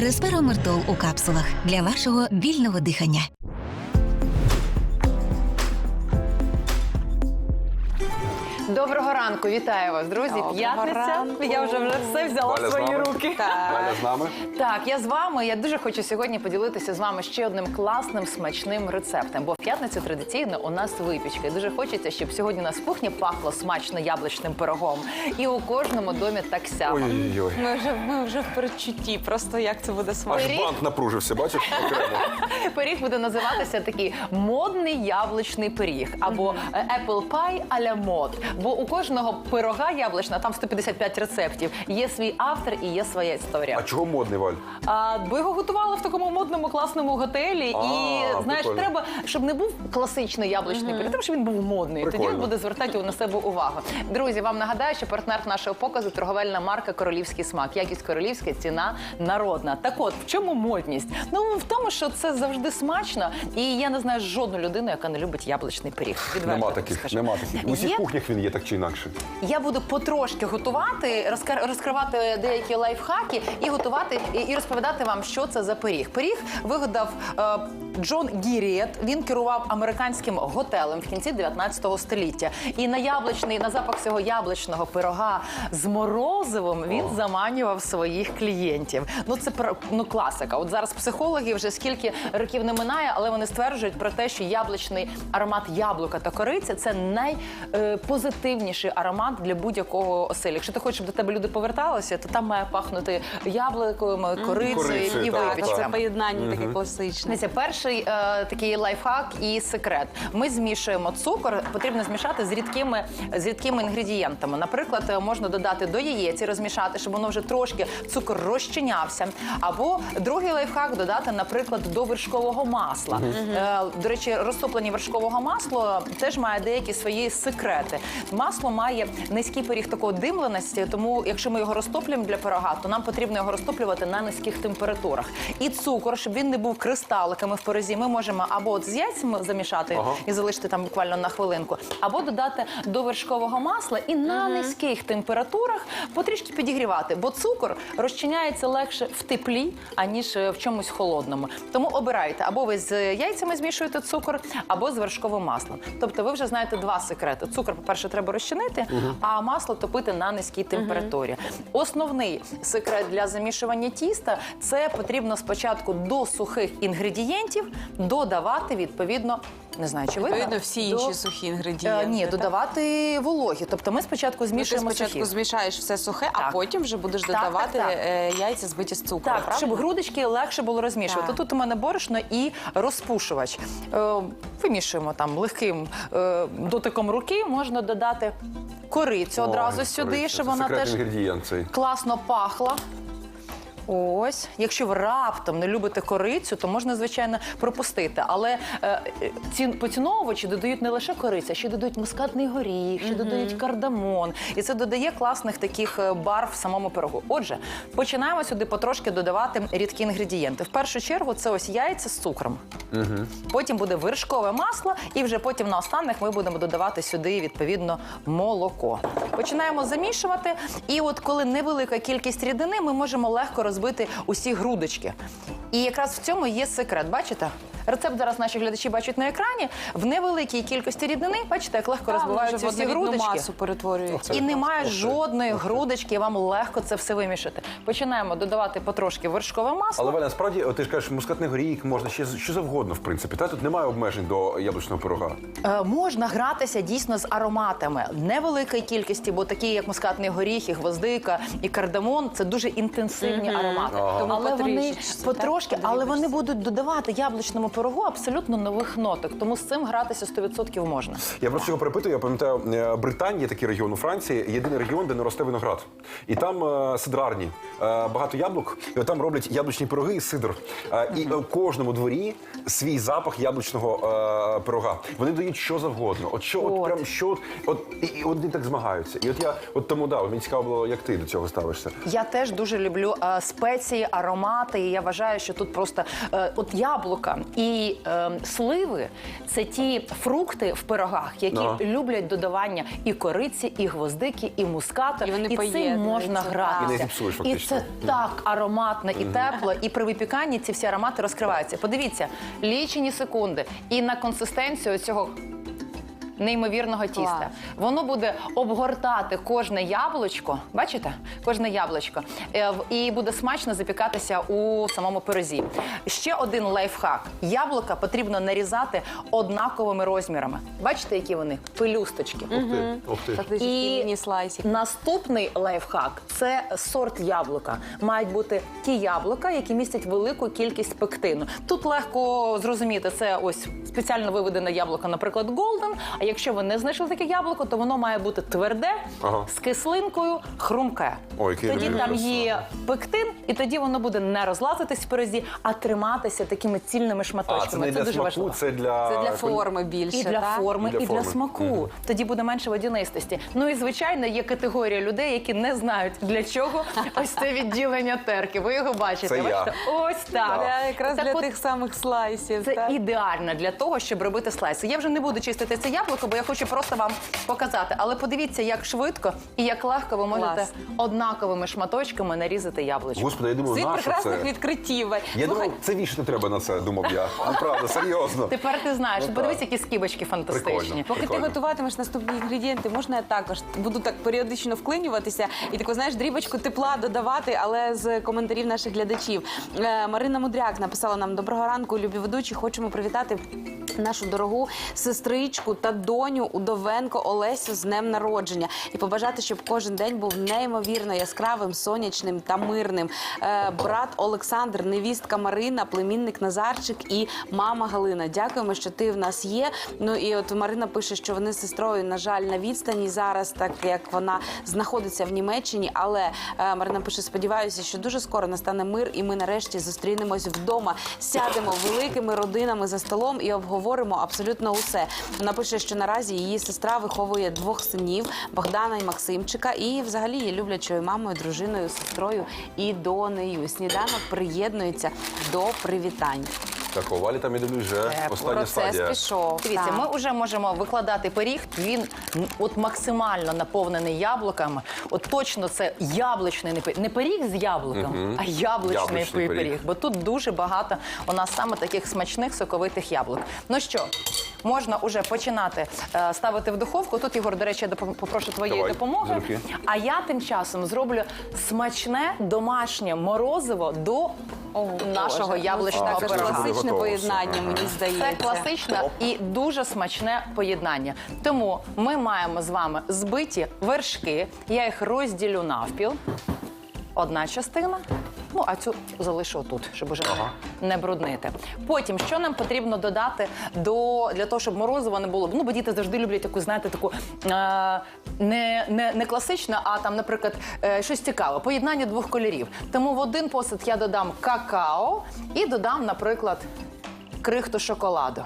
Респиромертол у капсулах для вашого вільного дихання. Доброго ранку, вітаю вас, друзі. Доброго П'ятниця. ранку. Я вже вже все взяла в з свої нами. руки. Валя з нами. Так, я з вами. Я дуже хочу сьогодні поділитися з вами ще одним класним смачним рецептом. Бо в п'ятницю традиційно у нас випічка. І дуже хочеться, щоб сьогодні у нас в кухні пахло смачно яблучним пирогом. І у кожному домі так само. Ой-ой-ой. Ми вже, ми вже в передчутті, просто як це буде Аж смачно. Пиріг? бант напружився, бачиш? Окремо. Пиріг буде називатися такий модний яблучний пиріг або е, apple pie la mode. Бо у кожного пирога яблучна, там 155 рецептів, є свій автор і є своя історія. А чого модний Валь? А, бо його готували в такому модному класному готелі. А, і знаєш, прикольно. треба, щоб не був класичний яблучний пиріг, треба, щоб він був модний. Тоді він буде звертати на себе увагу. Друзі, вам нагадаю, що партнер нашого показу торговельна марка Королівський смак. Якість королівська, ціна народна. Так от, в чому модність? Ну в тому, що це завжди смачно. І я не знаю жодну людину, яка не любить яблучний пиріг. Відверто Нема вам таких, скажу. нема таких. У всіх Є? кухнях він є так чи інакше. Я буду потрошки готувати, розкар- розкривати деякі лайфхаки і готувати і, і розповідати вам, що це за пиріг. Пиріг вигадав е, Джон Гірієт. Він керував американським готелем в кінці 19 століття. І на яблучний, на запах цього яблучного пирога з морозивом він заманював своїх клієнтів. Ну це про- ну, класика. От зараз психологи вже скільки років не минає, але вони стверджують про те, що яблучний аромат яблука та кориці це найпозитивніший аромат для будь-якого оселі. Якщо ти хочеш, щоб до тебе люди поверталися, то там має пахнути яблуками, корицею Корицею, і так, випічками. це поєднання таке класичне. Дивіться, перший е, такий лайфхак і секрет. Ми змішуємо цукор, потрібно змішати з рідкими, з рідкими інгредієнтами. Наприклад, е, можна додати до яєць і розмішати, щоб воно вже трошки цукор розчинявся. Або другий лайфхак додати, наприклад, до вершкового масла. Е, до речі, розтоплення вершкового масла теж має деякі свої секрети. Масло має низький поріг такої димленості, тому якщо ми його розтоплюємо для пирога, то нам потрібно його розтоплювати на низьких температурах. І цукор, щоб він не був кристаликами в порозі, ми можемо або от з яйцями замішати Ага. і залишити там буквально на хвилинку, або додати до вершкового масла і на низьких температурах потрішки підігрівати, бо цукор розчиняється легше в теплі, аніж е, в чомусь холодному. Тому обирайте, або ви з яйцями змішуєте цукор, або з вершковим маслом. Тобто ви вже знаєте два секрети. Цукор, по-перше, треба розчинити, а масло топити на низькій температурі. Основний секрет для замішування тіста це потрібно спочатку до сухих інгредієнтів додавати відповідно. Не знаю, чи видно? Відповідно, всі До- інші сухі Е, інгредієнти. Ні, так? додавати вологі. Тобто ми спочатку Ну, Ти змішуємо спочатку сухі. змішаєш все сухе, а Так. потім вже будеш Так, додавати так, так. е, яйця збиті з цукром. Так, щоб грудочки легше було розмішувати. Так. Тут у мене борошно і розпушувач. Е, вимішуємо там легким е, дотиком руки, можна додати корицю одразу сюди, щоб це вона теж інгредієнт цей. класно пахла. Ось, якщо ви раптом не любите корицю, то можна звичайно пропустити. Але е, ці поціновувачі додають не лише корицю, а ще додають мускатний горіх, ще додають кардамон, і це додає класних таких е, барв самому пирогу. Отже, починаємо сюди потрошки додавати рідкі інгредієнти. В першу чергу це ось яйця з цукром. Потім буде вершкове масло, і вже потім на останніх ми будемо додавати сюди відповідно молоко. Починаємо замішувати. І от коли невелика кількість рідини, ми можемо легко розбити усі грудочки. І якраз в цьому є секрет. Бачите? Рецепт зараз наші глядачі бачать на екрані. В невеликій кількості рідини, бачите, як легко Там розбиваються всі грудочки. масу перетворюється. І немає жодної грудочки, і вам легко це все вимішати. Починаємо додавати потрошки вершкове масло. Але Валя, насправді, ти ж кажеш, мускатний горіх, можна ще що завгодно, в принципі. Та тут немає обмежень до яблучного пирога. Е, можна гратися дійсно з ароматами невеликої кількості, бо такі, як мускатний горіх, і гвоздика, і кардамон це дуже інтенсивні аромати. Ага. Тому Але вони потрошки, але вони будуть додавати яблучному пирогу абсолютно нових ноток. Тому з цим гратися 100% можна. Я просто чого перепитую, я пам'ятаю, е, Британія, такий регіон у Франції, єдиний регіон, де не росте виноград. І там е, сидрарні, е, багато яблук, і там роблять яблучні пироги і сидр. Е, і в кожному дворі свій запах яблучного е, пирога. Вони дають що завгодно. От що, от, От. прям що, от і, і вони так змагаються. І от я, от тому да, мені цікаво було, як ти до цього ставишся. Я теж дуже люблю е, спеції, аромати. І я вважаю, що тут просто е, от яблука і І е, сливи це ті фрукти в пирогах, які no. люблять додавання і кориці, і гвоздики, і мускату. І вони цим можна грати гратися. І не і це так ароматно і тепло, і при випіканні ці всі аромати розкриваються. Подивіться, лічені секунди і на консистенцію цього. Неймовірного тіста. Воно буде обгортати кожне яблучко. Бачите? Кожне яблучко. Е, І буде смачно запікатися у самому пирозі. Ще один лайфхак. Яблука потрібно нарізати однаковими розмірами. Бачите, які вони? Пелюсточки. Ух ти, ух ти. І. Наступний лайфхак це сорт яблука. Мають бути ті яблука, які містять велику кількість пектину. Тут легко зрозуміти, це ось спеціально виведене яблуко, наприклад, Голден. Якщо ви не знайшли таке яблуко, то воно має бути тверде, Ага. з кислинкою, хрумке. Ой, який тоді там є пектин, і тоді воно буде не розлазитись в пирозі, а триматися такими цільними А, шматочками. це не для дуже смаку, важливо. це для... Це для форми більше, І для так? форми, І для і для форми. смаку. Тоді буде менше водянистості. Ну і звичайно, є категорія людей, які не знають для чого ось це відділення терки. Ви його бачите. Це я. Бачите? Ось так. Це якраз Так для от, тих самих слайсів. Це так? ідеально для того, щоб робити слайси. Я вже не буду чистити це яблуко, бо я хочу просто вам показати. Але подивіться, як швидко і як легко ви можете Клас. однаковими шматочками нарізати яблучко. Господи, я думаю, Світ нащо прекрасних це? відкриттів. Я думав, це вішати треба на це, думав я. Ну, правда, серйозно. Тепер ти знаєш. Ну, Подивись, так. які скибочки фантастичні. Прикольно. Поки ти Прикольно. готуватимеш наступні інгредієнти, можна я також буду так періодично вклинюватися і таку, знаєш, дрібочку тепла додавати, але з коментарів наших глядачів. Е, Марина Мудряк написала нам доброго ранку, любі ведучі. Хочемо привітати нашу дорогу сестричку та доню Удовенко Олесю з днем народження і побажати, щоб кожен день був неймовірно яскравим, сонячним та мирним. Е, брат Олександр, невістка Марина, племінник Назарчик і мама Галина. Дякуємо, що ти в нас є. Ну і от Марина пише, що вони з сестрою, на жаль, на відстані зараз, так як вона знаходиться в Німеччині. Але е, Марина пише: сподіваюся, що дуже скоро настане мир, і ми нарешті зустрінемось вдома. Сядемо великими родинами за столом і обговоримо абсолютно усе. Вона пише, що наразі її сестра виховує двох синів Богдана і Максимчика, і взагалі є люблячою мамою, дружиною, сестрою і донею. Сніданок приєднується до привітань. Так, у Валі там, я дивлюсь, вже Е, остання Процес стадія. пішов. Дивіться, Так. ми вже можемо викладати пиріг. Він м, от максимально наповнений яблуками. От точно це яблучний не пиріг. Не пиріг з яблуком, а яблучний, Яблучний пиріг. пиріг. Бо тут дуже багато у нас саме таких смачних соковитих яблук. Ну що, можна уже починати е, ставити в духовку. Тут, Ігор, до речі, я допом- попрошу твоєї Давай, допомоги. залюбки. А я тим часом зроблю смачне домашнє морозиво до нашого Боже, яблучного ну, Також пирога. класичне Готово все. поєднання, мені Це здається. класичне і дуже смачне поєднання. Тому ми маємо з вами збиті вершки. Я їх розділю навпіл. Одна частина. Ну, а цю залишу тут, щоб уже не бруднити. Потім, що нам потрібно додати до, для того, щоб морозиво не було. Ну, бо діти завжди люблять таку, знаєте, таку е, не, не, не класичну, а там, наприклад, е, щось цікаве. Поєднання двох кольорів. Тому в один посуд я додам какао і додам, наприклад, крихту шоколаду.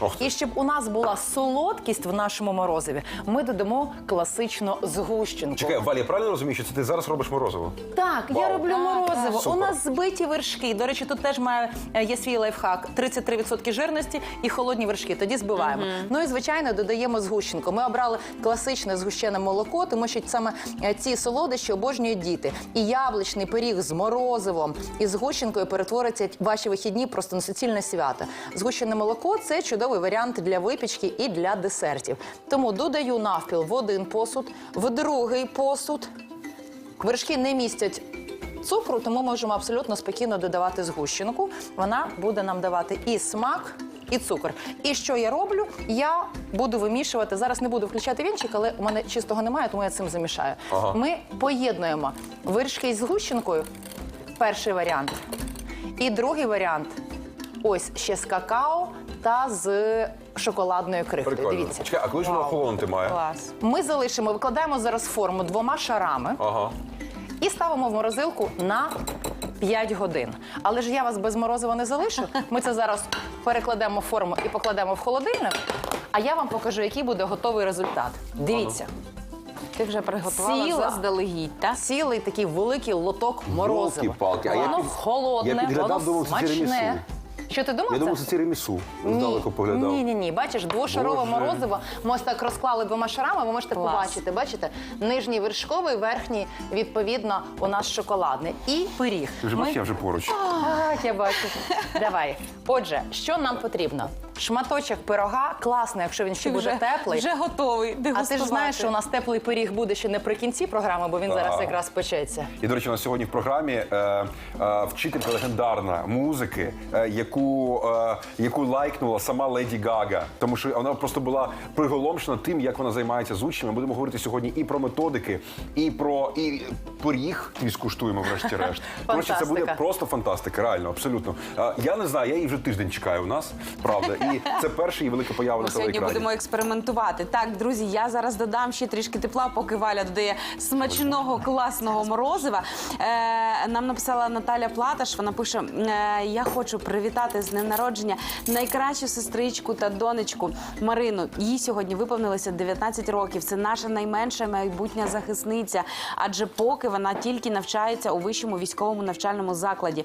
Ох. І щоб у нас була солодкість в нашому морозиві, ми додамо класичну згущенку. Чекай, Валі, я правильно розумію, що це ти зараз робиш морозиво? Так, я Вау. роблю Так, морозиво. так. У нас збиті вершки. До речі, тут теж має е, є свій лайфхак: 33% жирності і холодні вершки. Тоді збиваємо. Ну і звичайно додаємо згущенку. Ми обрали класичне згущене молоко, тому що саме е, ці солодощі обожнюють діти. І яблучний пиріг з морозивом і згущенкою перетвориться ваші вихідні просто на суцільне свято. Згущене молоко це чудовий варіант для випічки і для десертів. Тому додаю навпіл в один посуд, в другий посуд. Вершки не містять цукру, тому можемо абсолютно спокійно додавати згущенку. Вона буде нам давати і смак. І цукор. І що я роблю? Я буду вимішувати. Зараз не буду включати вінчик, але у мене чистого немає, тому я цим замішаю. Ага. Ми поєднуємо вершки з згущенкою. Перший варіант. І другий варіант ось ще з какао та з шоколадною крихтою. Прикольно. Дивіться. Чекай, а коли ж воно охолонути має? Клас. Ми залишимо, викладаємо зараз форму двома шарами Ага. і ставимо в морозилку на 5 годин. Але ж я вас без морозива не залишу. Ми це зараз перекладемо в форму і покладемо в холодильник. А я вам покажу, який буде готовий результат. Дивіться, Ти вже приготувала Ціла. заздалегідь, так? цілий такий великий лоток морозива. Йолки-палки, а я Воно під- холодне, я підглядав, воно думав, це смачне. тірамісу. Що ти думав? Я думав, це тірамісу. Здалеку поглядав. Ні, ні, ні. Бачиш, двошарове Боже. морозиво. Ми ось так розклали двома шарами. Ви можете Клас. побачити. Бачите, нижній вершковий, верхній, відповідно, у нас шоколадний. І пиріг. Ти вже бачиш, я вже поруч. Так, я бачу. Давай. Отже, що нам потрібно? Шматочок пирога, класно, якщо він ще Ти буде вже, теплий. вже готовий А ти ж знаєш, що у нас теплий пиріг буде ще не при кінці програми, бо він зараз якраз печеться. І, до речі, у нас сьогодні в програмі е, е, вчителька легендарна музики, е, яку, е, яку лайкнула сама Леді Гага. Тому що вона просто була приголомшена тим, як вона займається з учнями. Будемо говорити сьогодні і про методики, і про і пиріг твій скуштуємо, врешті-решт. Коротше, це буде Фантастика. просто фантастика, реально, абсолютно. Е, я не знаю, я її вже тиждень чекаю у нас, правда. І це перша її велика поява на сьогодні будемо експериментувати. Так, друзі, я зараз додам ще трішки тепла, поки Валя додає смачного класного морозива. Е, нам написала Наталя Платаш. Вона пише: е, Я хочу привітати з днем народження найкращу сестричку та донечку Марину. Їй сьогодні виповнилося 19 років. Це наша найменша майбутня захисниця, адже поки вона тільки навчається у вищому військовому навчальному закладі.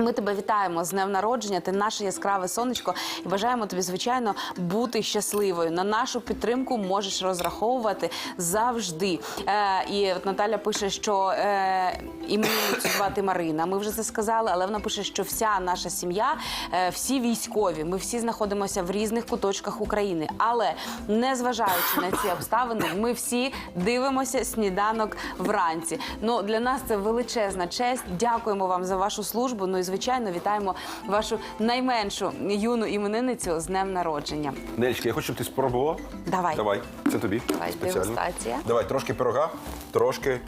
Ми тебе вітаємо з днем народження. Ти наше яскраве сонечко і бажаємо тобі, звичайно, бути щасливою. На нашу підтримку можеш розраховувати завжди. Е, і от Наталя пише, що е, іменинницю звати Марина. Ми вже це сказали, але вона пише, що вся наша сім'я, е, всі військові, ми всі знаходимося в різних куточках України. Але незважаючи на ці обставини, ми всі дивимося сніданок вранці. Ну для нас це величезна честь. Дякуємо вам за вашу службу. Ну і звичайно, вітаємо вашу найменшу юну іменинницю з днем народження. Нелечка, я хочу, щоб ти спробувала. Давай. Давай, це тобі. Давай, спеціально. дегустація. Давай, трошки пирога, трошки.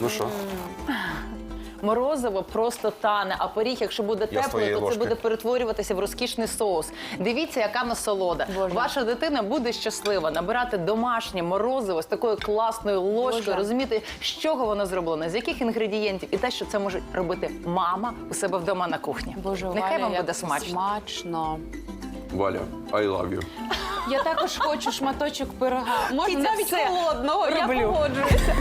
Ну що? Морозиво просто тане, а пиріг, якщо буде Я з теплий, твоєї то це буде перетворюватися в розкішний соус. Дивіться, яка насолода. Боже. Ваша дитина буде щаслива набирати домашнє морозиво з такою класною ложкою, Боже. розуміти, з чого воно зроблено, з яких інгредієнтів, і те, що це може робити мама у себе вдома на кухні. Боже, Нехай Валя, вам як буде смачно. Смачно. Валя, I love you. Я також хочу шматочок пирога. Можна навіть все холодного. Я роблю. погоджуюся.